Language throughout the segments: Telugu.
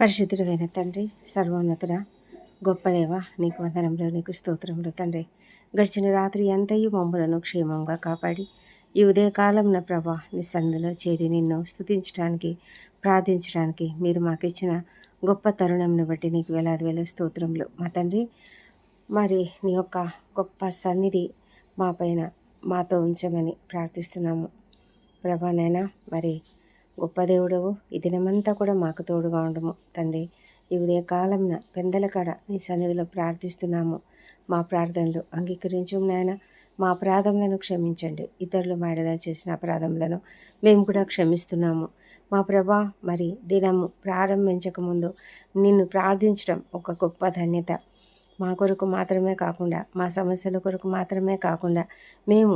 పరిశుద్ధుడైన తండ్రి సర్వోన్నతుడ గొప్పదేవ నీకు వందనంలో నీకు స్తోత్రములు తండ్రి. గడిచిన రాత్రి అంతయు మమ్మలను క్షేమంగా కాపాడి ఈ ఉదయకాలంన ప్రభా నీ సన్నిధిలో చేరి నిన్ను స్థుతించడానికి ప్రార్థించడానికి మీరు మాకు ఇచ్చిన గొప్ప తరుణంను బట్టి నీకు వేలాది వేల స్తోత్రములు. మా తండ్రి మరి నీ యొక్క గొప్ప సన్నిధి మా పైన మాతో ఉంచమని ప్రార్థిస్తున్నాము. ప్రభానైనా మరి గొప్ప దేవుడవు. ఈ దినమంతా కూడా మాకు తోడుగా ఉండము తండ్రి. ఈ ఉదయకాలంన పెందల కడ నీ సన్నిధిలో ప్రార్థిస్తున్నాము. మా ప్రార్థనలు అంగీకరించు నాయన. మా అపరాధములను క్షమించండి. ఇతరులు మాడదా చేసిన అపరాధములను మేము కూడా క్షమిస్తున్నాము. మా ప్రభా మరి దినము ప్రారంభించకముందు నిన్ను ప్రార్థించడం ఒక గొప్ప ధన్యత. మా కొరకు మాత్రమే కాకుండా మా సమస్యల కొరకు మాత్రమే కాకుండా మేము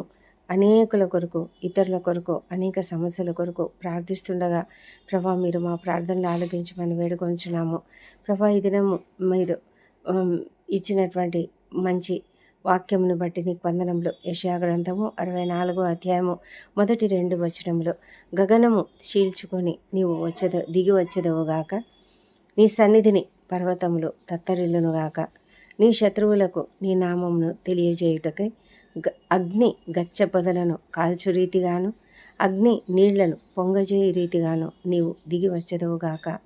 అనేకుల కొరకు ఇతరుల కొరకు అనేక సమస్యల కొరకు ప్రార్థిస్తుండగా ప్రభా మీరు మా ప్రార్థనలు ఆలోకించమని వేడుకొంచున్నాము. ప్రభా ఈ దినము మీరు ఇచ్చినటువంటి మంచి వాక్యమును బట్టి నీకు వందనములు. యశాగ్రంథము అరవై నాలుగో అధ్యాయము మొదటి రెండు వచనములు. గగనము చీల్చుకొని నీవు వచ్చద దిగి వచ్చదవుగాక నీ సన్నిధిని పర్వతములు తత్తరిల్లునుగాక నీ శత్రువులకు నీ నామమును తెలియజేయుటకై అగ్ని గచ్చ పొదలను కాల్చు రీతిగాను అగ్ని నీళ్ళను పొంగజేయు రీతిగాను నీవు దిగి వచ్చదవుగాక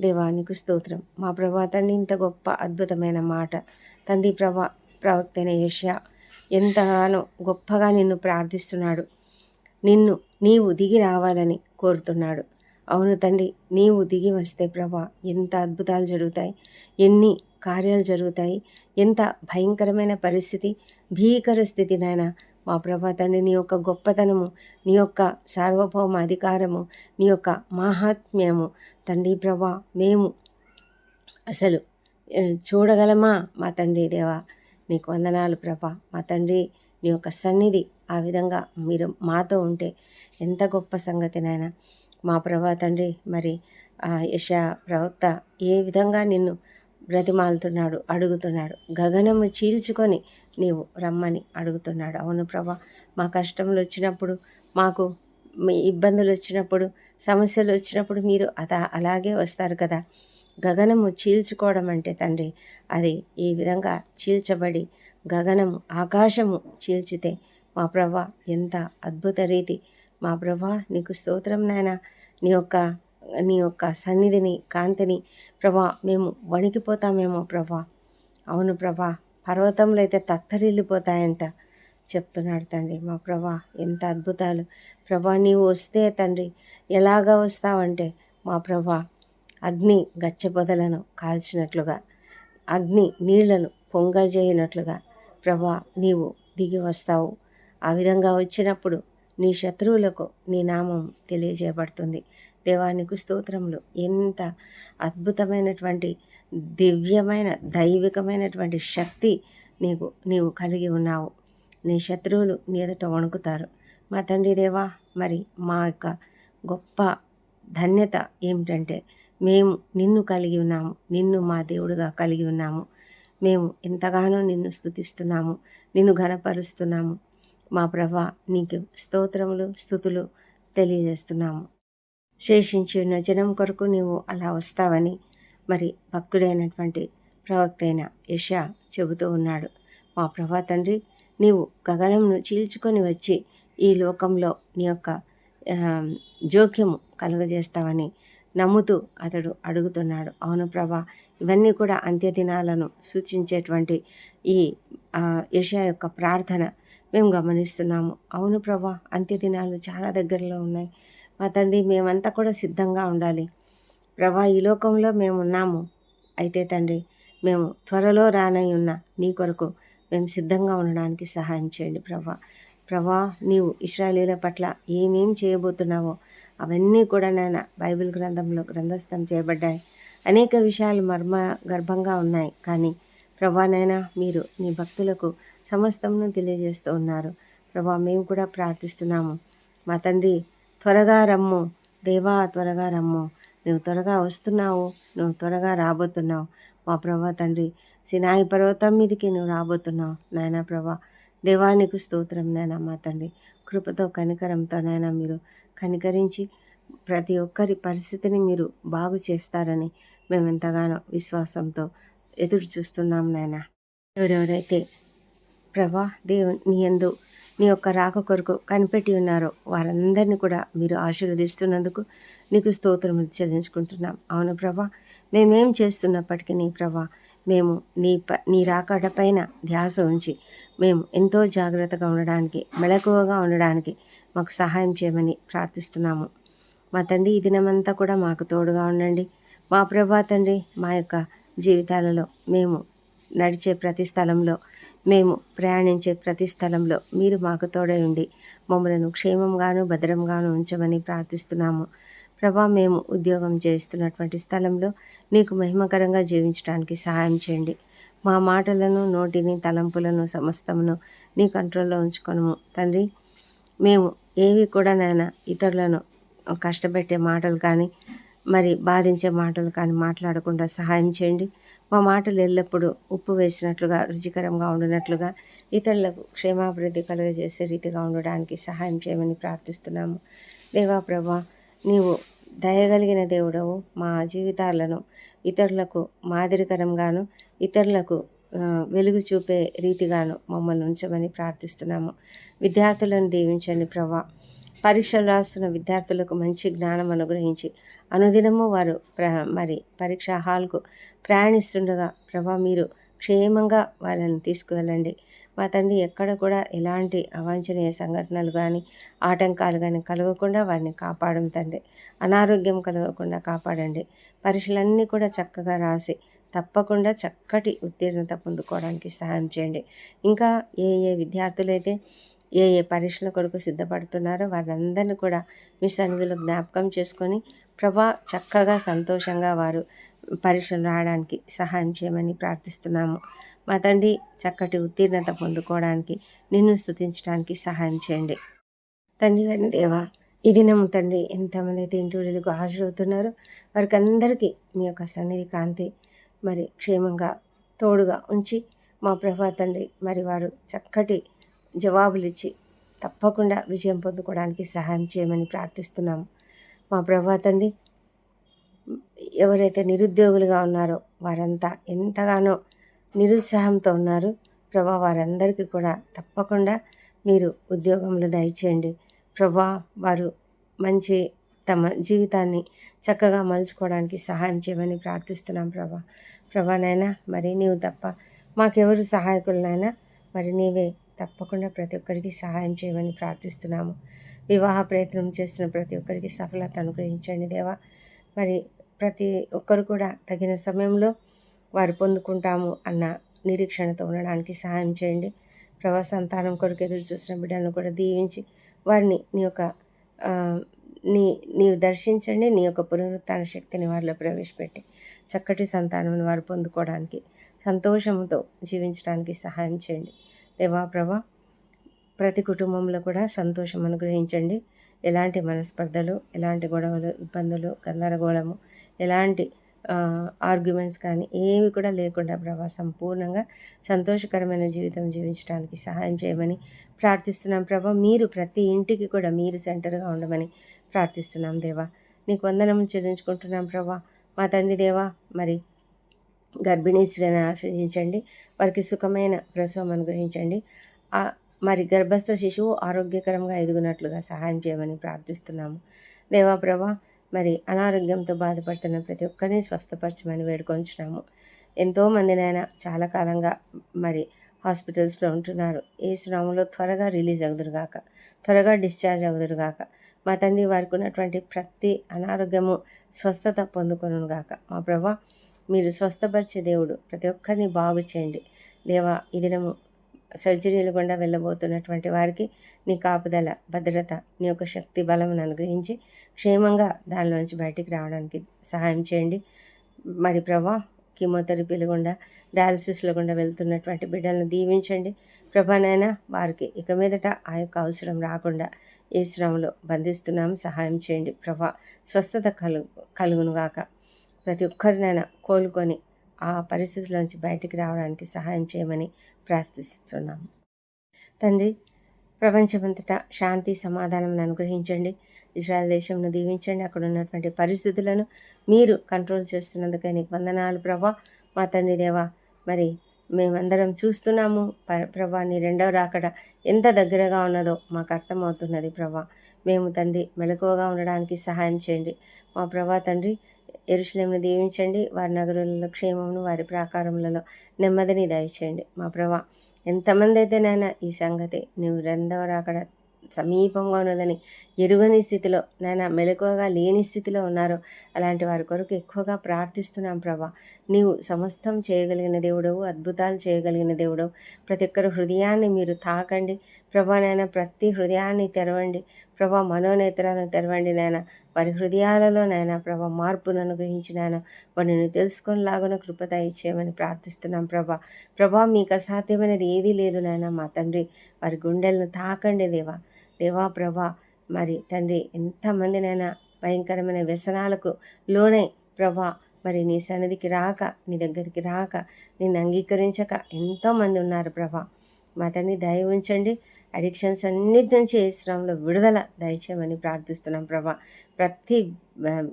దేవానికి స్తోత్రం. మా ప్రభా తండ్రి ఇంత గొప్ప అద్భుతమైన మాట. తండ్రి ప్రభా ప్రవక్తైన యష్యా ఎంతగానో గొప్పగా నిన్ను ప్రార్థిస్తున్నాడు. నిన్ను నీవు దిగి రావాలని కోరుతున్నాడు. అవును తండ్రి నీవు దిగి వస్తే ప్రభా ఎంత అద్భుతాలు జరుగుతాయి. ఎన్ని కార్యాలు జరుగుతాయి. ఎంత భయంకరమైన పరిస్థితి. భీకర స్థితి నాయన. మా ప్రభా తండ్రి నీ యొక్క గొప్పతనము నీ యొక్క సార్వభౌమ అధికారము నీ యొక్క మాహాత్మ్యము. తండ్రి ప్రభా మేము అసలు చూడగలమా? మా తండ్రి దేవా నీకు వందనాలు ప్రభా. మా తండ్రి నీ యొక్క సన్నిధి ఆ విధంగా మీరు మాతో ఉంటే ఎంత గొప్ప సంగతి నాయన. మా ప్రభా తండ్రి మరి యశ ప్రవక్త ఏ విధంగా నిన్ను బ్రతిమాలుతున్నాడు అడుగుతున్నాడు. గగనము చీల్చుకొని నీవు రమ్మని అడుగుతున్నాడు. అవును ప్రభా మా కష్టములు వచ్చినప్పుడు మాకు మీ ఇబ్బందులు వచ్చినప్పుడు సమస్యలు వచ్చినప్పుడు మీరు అదా అలాగే వస్తారు కదా. గగనము చీల్చుకోవడం అంటే తండ్రి అది ఈ విధంగా చీల్చబడి గగనము ఆకాశము చీల్చితే మా ప్రభా ఎంత అద్భుత రీతి. మా ప్రభా నీకు స్తోత్రం నాయన. నీ యొక్క నీ యొక్క సన్నిధిని కాంతిని ప్రభా మేము వణికిపోతామేమో ప్రభా. అవును ప్రభా పర్వతంలో అయితే తత్తరిల్లిపోతాయంట చెప్తున్నాడు తండ్రి. మా ప్రభా ఎంత అద్భుతాలు. ప్రభా నీవు వస్తే తండ్రి ఎలాగా వస్తావంటే మా ప్రభా అగ్ని గచ్చపొదలను కాల్చినట్లుగా అగ్ని నీళ్ళను పొంగజేయనట్లుగా ప్రభా నీవు దిగి వస్తావు. ఆ విధంగా వచ్చినప్పుడు నీ శత్రువులకు నీ నామం తెలియజేయబడుతుంది. దేవానికి స్తోత్రములు. ఎంత అద్భుతమైనటువంటి దివ్యమైన దైవికమైనటువంటి శక్తి నీకు నీవు కలిగి ఉన్నావు. నీ శత్రువులు నీ ఎదుట వణుకుతారు. మా తండ్రి దేవా మరి మా యొక్క గొప్ప ధన్యత ఏమిటంటే మేము నిన్ను కలిగి ఉన్నాము. నిన్ను మా దేవుడుగా కలిగి ఉన్నాము. మేము ఎంతగానో నిన్ను స్థుతిస్తున్నాము నిన్ను ఘనపరుస్తున్నాము. మా ప్రభా నీకు స్తోత్రములు స్థుతులు తెలియజేస్తున్నాము. శేషించి ఉన్న జనం కొరకు నీవు అలా వస్తావని మరి భక్తుడైనటువంటి ప్రవక్త అయిన యష చెబుతూ ఉన్నాడు. మా ప్రభా తండ్రి నీవు గగనంను చీల్చుకొని వచ్చి ఈ లోకంలో నీ యొక్క జోక్యము కలుగజేస్తావని నమ్ముతూ అతడు అడుగుతున్నాడు. అవును ప్రభా ఇవన్నీ కూడా అంత్యదినాలను సూచించేటువంటి ఈ యషా యొక్క ప్రార్థన మేము గమనిస్తున్నాము. అవును ప్రభా అంత్యదినాలు చాలా దగ్గరలో ఉన్నాయి. మా తండ్రి మేమంతా కూడా సిద్ధంగా ఉండాలి. ప్రభా ఈ లోకంలో మేమున్నాము అయితే తండ్రి మేము త్వరలో రానై ఉన్న నీ కొరకు మేము సిద్ధంగా ఉండడానికి సహాయం చేయండి ప్రభా. ప్రభా నీవు ఇస్రాయలీల పట్ల ఏమేం చేయబోతున్నావో అవన్నీ కూడా నాయన బైబిల్ గ్రంథంలో గ్రంథస్థం చేయబడ్డాయి. అనేక విషయాలు మర్మ గర్భంగా ఉన్నాయి. కానీ ప్రభానైనా మీరు నీ భక్తులకు సమస్తమును తెలియజేస్తూ ఉన్నారు. ప్రభా మేము కూడా ప్రార్థిస్తున్నాము. మా తండ్రి త్వరగా రమ్ము. దేవా త్వరగా రమ్ము. నువ్వు త్వరగా వస్తున్నావు. నువ్వు త్వరగా రాబోతున్నావు. మా ప్రభా తండ్రి సినాయి పర్వతం మీదకి నువ్వు రాబోతున్నావు. నాయన ప్రభా దేవానికి స్తోత్రం నాయన మా తండ్రి. కృపతో కనికరంతో నాయన మీరు కనికరించి ప్రతి ఒక్కరి పరిస్థితిని మీరు బాగు చేస్తారని మేము ఎంతగానో విశ్వాసంతో ఎదురు చూస్తున్నాం నాయన. ఎవరెవరైతే ప్రభా దేవు నీ ఎందు నీ యొక్క రాక కొరకు కనిపెట్టి ఉన్నారో. వారందరినీ కూడా మీరు ఆశీర్వదిస్తున్నందుకు నీకు స్తోత్రం చెల్లించుకుంటున్నాం. అవును ప్రభా మేమేం చేస్తున్నప్పటికీ నీ ప్రభా మేము నీ ప నీ రాకడ పైన ధ్యాస ఉంచి మేము ఎంతో జాగ్రత్తగా ఉండడానికి మెలకువగా ఉండడానికి మాకు సహాయం చేయమని ప్రార్థిస్తున్నాము. మా తండ్రి ఈ దినమంతా కూడా మాకు తోడుగా ఉండండి. మా ప్రభా తండ్రి మా యొక్క జీవితాలలో మేము నడిచే ప్రతి స్థలంలో మేము ప్రయాణించే ప్రతి స్థలంలో మీరు మాకు తోడై ఉండి మమ్మలను క్షేమంగాను భద్రంగాను ఉంచమని ప్రార్థిస్తున్నాము. ప్రభా మేము ఉద్యోగం చేస్తున్నటువంటి స్థలంలో నీకు మహిమకరంగా జీవించడానికి సహాయం చేయండి. మా మాటలను నోటిని తలంపులను సమస్తమును నీ కంట్రోల్లో ఉంచుకొనము. తండ్రి మేము ఏవి కూడా నాయన ఇతరులను కష్టపెట్టే మాటలు కానీ మరి బాధించే మాటలు కానీ మాట్లాడకుండా సహాయం చేయండి. మా మాటలు ఎల్లప్పుడూ ఉప్పు వేసినట్లుగా రుచికరంగా ఉండినట్లుగా ఇతరులకు క్షేమాభివృద్ధి కలుగజేసే రీతిగా ఉండడానికి సహాయం చేయమని ప్రార్థిస్తున్నాము. దేవా ప్రభా నీవు దయగలిగిన దేవుడవు. మా జీవితాలను ఇతరులకు మాదిరికరంగాను ఇతరులకు వెలుగు చూపే రీతిగాను మమ్మల్ని ఉంచమని ప్రార్థిస్తున్నాము. విద్యార్థులను దీవించండి ప్రభా. పరీక్షలు రాస్తున్న విద్యార్థులకు మంచి జ్ఞానం అనుగ్రహించి అనుదినము వారు ప్ర మరి పరీక్షా హాల్కు ప్రయాణిస్తుండగా ప్రభా మీరు క్షేమంగా వాళ్ళని తీసుకువెళ్ళండి. మా తండ్రి ఎక్కడ కూడా ఎలాంటి అవాంఛనీయ సంఘటనలు కానీ ఆటంకాలు కానీ కలగకుండా వారిని కాపాడం తండ్రి. అనారోగ్యం కలగకుండా కాపాడండి. పరీక్షలన్నీ కూడా చక్కగా రాసి తప్పకుండా చక్కటి ఉత్తీర్ణత పొందుకోవడానికి సహాయం చేయండి. ఇంకా ఏ ఏ విద్యార్థులైతే ఏ ఏ పరీక్షల కొరకు సిద్ధపడుతున్నారో వారందరినీ కూడా మీ సన్నిధిలో జ్ఞాపకం చేసుకొని ప్రభా చక్కగా సంతోషంగా వారు పరీక్షలు రావడానికి సహాయం చేయమని ప్రార్థిస్తున్నాము. మా తండ్రి చక్కటి ఉత్తీర్ణత పొందుకోవడానికి నిన్ను స్థుతించడానికి సహాయం చేయండి. తండ్రి గారిని దేవా ఈ దినము తండ్రి ఎంతమంది అయితే ఇంటూళ్ళకు హాజరవుతున్నారో వారికి అందరికీ మీ యొక్క సన్నిధి కాంతి మరి క్షేమంగా తోడుగా ఉంచి మా ప్రభా తండ్రి మరి వారు చక్కటి జవాబులు ఇచ్చి తప్పకుండా విజయం పొందుకోవడానికి సహాయం చేయమని ప్రార్థిస్తున్నాము. మా ప్రభా తండ్రి ఎవరైతే నిరుద్యోగులుగా ఉన్నారో వారంతా ఎంతగానో నిరుత్సాహంతో ఉన్నారు. ప్రభా వారందరికీ కూడా తప్పకుండా మీరు ఉద్యోగంలో దయచేయండి. ప్రభా వారు మంచి తమ జీవితాన్ని చక్కగా మలుచుకోవడానికి సహాయం చేయమని ప్రార్థిస్తున్నాం ప్రభా. ప్రభానైనా మరి నీవు తప్ప మాకెవరు సహాయకులనైనా మరి నీవే తప్పకుండా ప్రతి ఒక్కరికి సహాయం చేయమని ప్రార్థిస్తున్నాము. వివాహ ప్రయత్నం చేస్తున్న ప్రతి ఒక్కరికి సఫలత అనుగ్రహించండి దేవా. మరి ప్రతి ఒక్కరు కూడా తగిన సమయంలో వారు పొందుకుంటాము అన్న నిరీక్షణతో ఉండడానికి సహాయం చేయండి. ప్రభా సంతానం కొరకు ఎదురు చూసిన బిడ్డలను కూడా దీవించి వారిని నీ యొక్క నీ నీవు దర్శించండి. నీ యొక్క పునరుత్న శక్తిని వారిలో ప్రవేశపెట్టి చక్కటి సంతానం వారు పొందుకోవడానికి సంతోషంతో జీవించడానికి సహాయం చేయండి. దేవా ప్రభా ప్రతి కుటుంబంలో కూడా సంతోషం అనుగ్రహించండి. ఎలాంటి మనస్పర్ధలు ఎలాంటి గొడవలు ఇబ్బందులు గందరగోళము ఎలాంటి ఆర్గ్యుమెంట్స్ కానీ ఏవి కూడా లేకుండా ప్రభా సంపూర్ణంగా సంతోషకరమైన జీవితం జీవించడానికి సహాయం చేయమని ప్రార్థిస్తున్నాం ప్రభా. మీరు ప్రతి ఇంటికి కూడా మీరు సెంటర్గా ఉండమని ప్రార్థిస్తున్నాం దేవా. నీకు వందనము చెల్లించుకుంటున్నాం ప్రభా. మా తండ్రి దేవా మరి గర్భిణీ స్త్రీని ఆశ్రయించండి. వారికి సుఖమైన ప్రసవం అనుగ్రహించండి. మరి గర్భస్థ శిశువు ఆరోగ్యకరంగా ఎదుగునట్లుగా సహాయం చేయమని ప్రార్థిస్తున్నాము. దేవాప్రభ మరి అనారోగ్యంతో బాధపడుతున్న ప్రతి ఒక్కరిని స్వస్థపరచమని వేడుకొంచున్నాము. ఎంతోమందినైనా చాలా కాలంగా మరి హాస్పిటల్స్లో ఉంటున్నారు. ఏ శ్రమంలో త్వరగా రిలీజ్ అవుదురుగాక త్వరగా డిశ్చార్జ్ అవుదురుగాక మా తండ్రి వారికి ఉన్నటువంటి ప్రతి అనారోగ్యము స్వస్థత పొందుకొను గాక మా ప్రభా మీరు స్వస్థపరిచే దేవుడు. ప్రతి ఒక్కరిని బాగు చేయండి. దేవా ఈ దినము సర్జరీలు గుండా వెళ్ళబోతున్నటువంటి వారికి నీ కాపుదల భద్రత నీ యొక్క శక్తి బలమును అనుగ్రహించి క్షేమంగా దానిలోంచి బయటికి రావడానికి సహాయం చేయండి. మరి ప్రభా కీమోథెరపీలు గుండా డయాలసిస్లు గుండా వెళ్తున్నటువంటి బిడ్డలను దీవించండి. ప్రభానైనా వారికి ఇక మీదట ఆ యొక్క అవసరం రాకుండా ఈ శ్రమలో బంధిస్తున్నాము సహాయం చేయండి. ప్రభా స్వస్థత కలుగు కలుగునుగాక. ప్రతి ఒక్కరినైనా కోలుకొని ఆ పరిస్థితిలోంచి బయటికి రావడానికి సహాయం చేయమని ప్రార్థిస్తున్నాము. తండ్రి ప్రపంచమంతటా శాంతి సమాధానం అనుగ్రహించండి. ఇజ్రాయల్ దేశంను దీవించండి. అక్కడ ఉన్నటువంటి పరిస్థితులను మీరు కంట్రోల్ చేస్తున్నందుకే నీకు వందనాలు ప్రభా. మా తండ్రి దేవా మరి మేమందరం చూస్తున్నాము. ప- ప్రభా నీ రెండవ రాకడ ఎంత దగ్గరగా ఉన్నదో మాకు అర్థమవుతున్నది ప్రభా. మేము తండ్రి మెలకువగా ఉండడానికి సహాయం చేయండి. మా ప్రభా తండ్రి ఎరుశలేమును దీవించండి. వారి నగరులలో క్షేమమును వారి ప్రాకారములలో నెమ్మదిని దయచేయండి మా ప్రభా ఎంతమంది అయితే నాయన ఈ సంగతి నువ్వు రెండవ రాకడ సమీపంగా ఉన్నదని ఎరుగని స్థితిలో నాయన మెలకువగా లేని స్థితిలో ఉన్నారో అలాంటి వారి కొరకు ఎక్కువగా ప్రార్థిస్తున్నాం ప్రభా. నీవు సమస్తం చేయగలిగిన దేవుడవు అద్భుతాలు చేయగలిగిన దేవుడవు. ప్రతి ఒక్కరు హృదయాన్ని మీరు తాకండి. ప్రభా నాయన ప్రతి హృదయాన్ని తెరవండి. ప్రభా మనోనేత్రాలను తెరవండి నాయన. వారి హృదయాలలో నాయన ప్రభా మార్పును అనుగ్రహించి నాయన. వారిని తెలుసుకునేలాగున కృపత ఇచ్చేయమని ప్రార్థిస్తున్నాం ప్రభా. ప్రభా మీకు అసాధ్యమైనది ఏదీ లేదు నాయన మా తండ్రి. వారి గుండెలను తాకండి దేవా. దేవా ప్రభా మరి తండ్రి ఎంతమందినైనా భయంకరమైన వ్యసనాలకు లోనై ప్రభా మరి నీ సన్నిధికి రాక నీ దగ్గరికి రాక నిన్ను అంగీకరించక ఎంతోమంది ఉన్నారు ప్రభా. మా తండ్రి దయ ఉంచండి. అడిక్షన్స్ అన్నిటి నుంచి ఏ విడుదల దయచేయమని ప్రార్థిస్తున్నాం ప్రభా. ప్రతి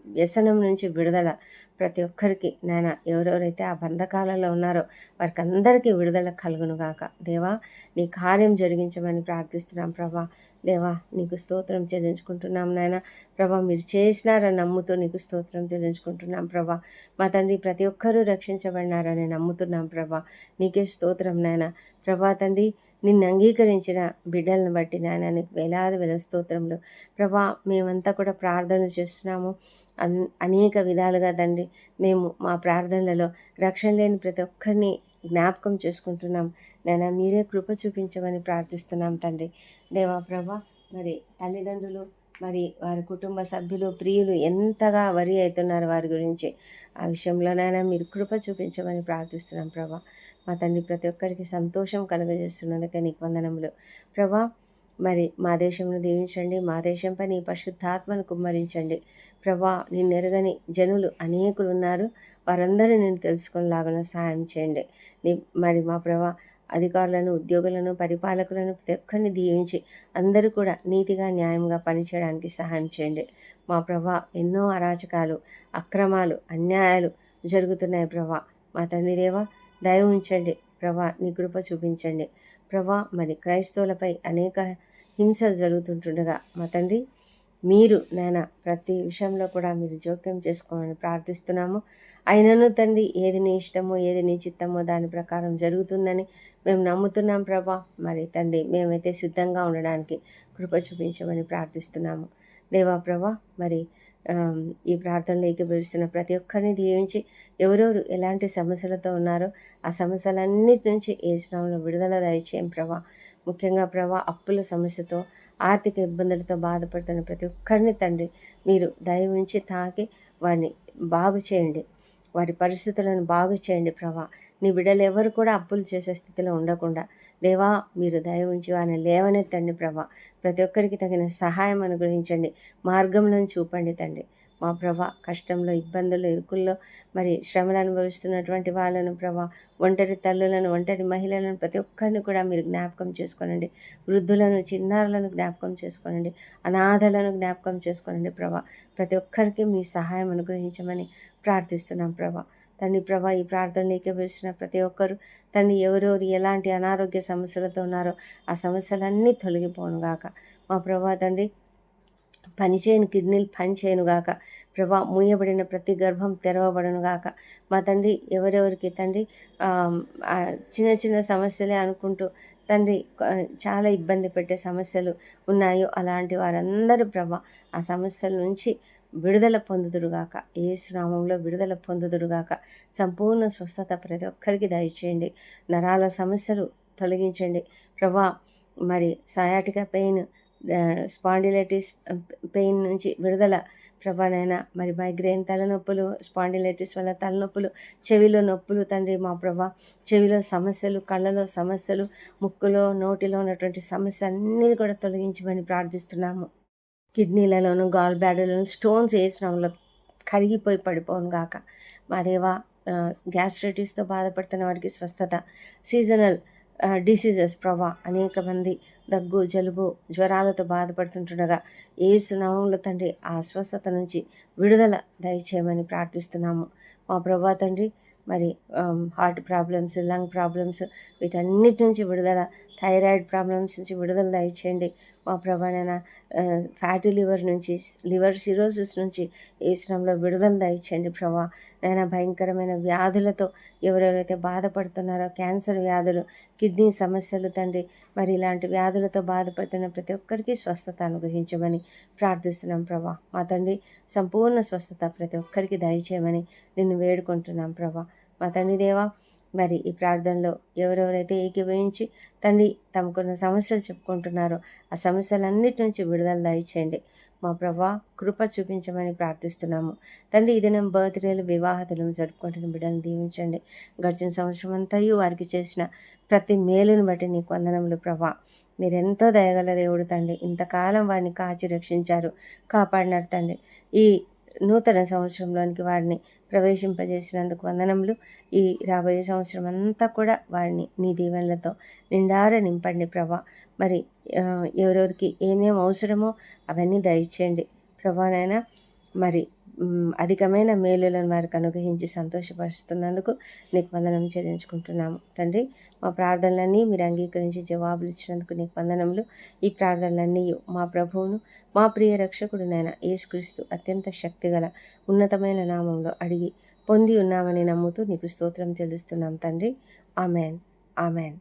వ్యసనం నుంచి విడుదల ప్రతి ఒక్కరికి నాయన ఎవరెవరైతే ఆ బంధకాలలో ఉన్నారో వారికి అందరికీ విడుదల కలుగును గాక. దేవా నీ కార్యం జరిగించమని ప్రార్థిస్తున్నాం ప్రభా. దేవా నీకు స్తోత్రం చెల్లించుకుంటున్నాం నాయన. ప్రభా మీరు చేసినారని నమ్ముతూ నీకు స్తోత్రం చెల్లించుకుంటున్నాం ప్రభా. మా తండ్రి ప్రతి ఒక్కరూ రక్షించబడినారని నమ్ముతున్నాం ప్రభా. నీకే స్తోత్రం నాయన. ప్రభా తండ్రి నిన్ను అంగీకరించిన బిడ్డలను బట్టి నాయన నీకు వేలాది వేల స్తోత్రములు. ప్రభా మేమంతా కూడా ప్రార్థన చేస్తున్నాము. అన్ అనేక విధాలుగా తండ్రి మేము మా ప్రార్థనలలో రక్షణ లేని ప్రతి ఒక్కరిని జ్ఞాపకం చేసుకుంటున్నాం. నాయన మీరే కృప చూపించమని ప్రార్థిస్తున్నాం తండ్రి. దేవా ప్రభా మరి తల్లిదండ్రులు మరి వారి కుటుంబ సభ్యులు ప్రియులు ఎంతగా వరి అవుతున్నారు వారి గురించి ఆ విషయంలోనైనా మీరు కృప చూపించమని ప్రార్థిస్తున్నాం ప్రభా. మా తండ్రి ప్రతి ఒక్కరికి సంతోషం కలుగజేస్తున్నందుకే నీకు వందనములు. ప్రభా మరి మా దేశంను దీవించండి మా దేశంపై నీ పరిశుద్ధాత్మను కుమ్మరించండి. ప్రభా నిన్నెరగని జనులు అనేకులు ఉన్నారు. వారందరూ నేను తెలుసుకునేలాగా సహాయం చేయండి. నీ మరి మా ప్రభా అధికారులను ఉద్యోగులను పరిపాలకులను ప్రతి ఒక్కరిని దీవించి అందరూ కూడా నీతిగా న్యాయంగా పనిచేయడానికి సహాయం చేయండి. మా ప్రభా ఎన్నో అరాచకాలు అక్రమాలు అన్యాయాలు జరుగుతున్నాయి ప్రభా. మా తండ్రి దేవా దయ ఉంచండి. ప్రభా నీ కృప చూపించండి. ప్రభా మరి క్రైస్తవులపై అనేక హింసలు జరుగుతుంటుండగా మా తండ్రి మీరు నాయన ప్రతి విషయంలో కూడా మీరు జోక్యం చేసుకోమని ప్రార్థిస్తున్నాము. అయినను తండ్రి ఏది నీ ఇష్టమో ఏది నీ చిత్తమో దాని ప్రకారం జరుగుతుందని మేము నమ్ముతున్నాం ప్రభా. మరి తండ్రి మేమైతే సిద్ధంగా ఉండడానికి కృప చూపించమని ప్రార్థిస్తున్నాము. దేవా ప్రభా మరి ఈ ప్రార్థనలు ఏకీభవిస్తున్న ప్రతి ఒక్కరిని దీవించి ఎవరెవరు ఎలాంటి సమస్యలతో ఉన్నారో ఆ సమస్యలన్నిటి నుంచి ఏ విడుదల దయచేయం ప్రభా. ముఖ్యంగా ప్రభా అప్పుల సమస్యతో ఆర్థిక ఇబ్బందులతో బాధపడుతున్న ప్రతి ఒక్కరిని తండ్రి మీరు దయ ఉంచి తాకి వారిని బాగు చేయండి. వారి పరిస్థితులను బాగు చేయండి ప్రభా. నీ బిడ్డలు ఎవరు కూడా అప్పులు చేసే స్థితిలో ఉండకుండా దేవా మీరు దయ ఉంచి వారిని లేవనెత్తండి ప్రభా. ప్రతి ఒక్కరికి తగిన సహాయం అనుగ్రహించండి. మార్గంలో చూపండి తండ్రి. మా ప్రభా కష్టంలో ఇబ్బందులు ఇరుకుల్లో మరి శ్రమలు అనుభవిస్తున్నటువంటి వాళ్ళను ప్రభా ఒంటరి తల్లులను ఒంటరి మహిళలను ప్రతి ఒక్కరిని కూడా మీరు జ్ఞాపకం చేసుకోనండి. వృద్ధులను చిన్నారులను జ్ఞాపకం చేసుకోనండి. అనాథలను జ్ఞాపకం చేసుకోనండి ప్రభా. ప్రతి ఒక్కరికి మీ సహాయం అనుగ్రహించమని ప్రార్థిస్తున్నాం ప్రభా. తండ్రి ప్రభా ఈ ప్రార్థనలు ఏకీభవిస్తున్న ప్రతి ఒక్కరు తండ్రి ఎవరెవరు ఎలాంటి అనారోగ్య సమస్యలతో ఉన్నారో ఆ సమస్యలన్నీ తొలగిపోను గాక. మా ప్రభా తండ్రి పనిచేయని కిడ్నీలు పని చేయను గాక. ప్రభా మూయబడిన ప్రతి గర్భం తెరవబడను గాక. మా తండ్రి ఎవరెవరికి తండ్రి చిన్న చిన్న సమస్యలే అనుకుంటూ తండ్రి చాలా ఇబ్బంది పెట్టే సమస్యలు ఉన్నాయో అలాంటి వారందరూ ప్రభా ఆ సమస్యల నుంచి విడుదల పొందుదురుగాక ఏ నామంలో విడుదల పొందుదురుగాక సంపూర్ణ స్వస్థత ప్రతి ఒక్కరికి దయచేయండి. నరాల సమస్యలు తొలగించండి. ప్రభా మరి సయాటిక పెయిన్ స్పాండిలైటిస్ పెయిన్ నుంచి విడుదల ప్రభానైనా మరి మైగ్రేన్ తలనొప్పులు స్పాండిలైటిస్ వల్ల తలనొప్పులు చెవిలో నొప్పులు తండ్రి మా ప్రభా. చెవిలో సమస్యలు కళ్ళలో సమస్యలు ముక్కులో నోటిలో ఉన్నటువంటి సమస్య అన్నీ కూడా తొలగించమని ప్రార్థిస్తున్నాము. కిడ్నీలలోను గాల్ బ్లాడర్లోను స్టోన్స్ వేసినంలో కరిగిపోయి పడిపోను గాక. మా దేవా గ్యాస్ట్రైటిస్తో బాధపడుతున్న వారికి స్వస్థత. సీజనల్ డిసీజెస్ ప్రభా అనేక మంది దగ్గు జలుబు జ్వరాలతో బాధపడుతుంటుండగా ఏ సునామంలో తండ్రి ఆ అస్వస్థత నుంచి విడుదల దయచేయమని ప్రార్థిస్తున్నాము. మా ప్రభా తండ్రి మరి హార్ట్ ప్రాబ్లమ్స్ లంగ్ ప్రాబ్లమ్స్ వీటన్నిటి నుంచి విడుదల థైరాయిడ్ ప్రాబ్లమ్స్ నుంచి విడుదల దయచేయండి. మా ప్రభానైనా ఫ్యాటీ లివర్ నుంచి లివర్ సిరోసిస్ నుంచి ఏ శ్రమంలో విడుదల దయచేయండి ప్రభా. నైనా భయంకరమైన వ్యాధులతో ఎవరెవరైతే బాధపడుతున్నారో క్యాన్సర్ వ్యాధులు కిడ్నీ సమస్యలు తండ్రి మరి ఇలాంటి వ్యాధులతో బాధపడుతున్న ప్రతి ఒక్కరికి స్వస్థత అనుగ్రహించమని ప్రార్థిస్తున్నాం ప్రభా. మా తండ్రి సంపూర్ణ స్వస్థత ప్రతి ఒక్కరికి దయచేయమని నిన్ను వేడుకుంటున్నాం ప్రభా. మా తండ్రి దేవా మరి ఈ ప్రార్థనలో ఎవరెవరైతే ఏకీభవించి తండ్రి తమకున్న సమస్యలు చెప్పుకుంటున్నారో ఆ సమస్యలన్నిటి నుంచి విడుదల దయచేయండి. మా ప్రభా కృప చూపించమని ప్రార్థిస్తున్నాము. తండ్రి ఈ దినం బర్త్డేలు వివాహతలను జరుపుకుంటున్న బిడ్డలను దీవించండి. గడిచిన సంవత్సరం అంతయు వారికి చేసిన ప్రతి మేలును బట్టి నీకు వందనములు ప్రభా. మీరెంతో దయగల దేవుడు తండ్రి ఇంతకాలం వారిని కాచి రక్షించారు కాపాడినారు తండ్రి. ఈ నూతన సంవత్సరంలోనికి వారిని ప్రవేశింపజేసినందుకు వందనములు. ఈ రాబోయే సంవత్సరం అంతా కూడా వారిని నీ దీవెనలతో నిండార నింపండి ప్రభా. మరి ఎవరెవరికి ఏమేమి అవసరమో అవన్నీ దయచేయండి. ప్రభానైనా మరి అధికమైన మేలులను వారికి అనుగ్రహించి సంతోషపరుస్తున్నందుకు నీకు వందనం చెల్లించుకుంటున్నాము. తండ్రి మా ప్రార్థనలన్నీ మీరు అంగీకరించి జవాబులు ఇచ్చినందుకు నీకు వందనములు. ఈ ప్రార్థనలన్నీ మా ప్రభువును మా ప్రియ రక్షకుడు నాయన యేసుక్రీస్తు అత్యంత శక్తిగల ఉన్నతమైన నామంలో అడిగి పొంది ఉన్నామని నమ్ముతూ నీకు స్తోత్రం తెలుస్తున్నాం తండ్రి. ఆమెన్. ఆమెన్.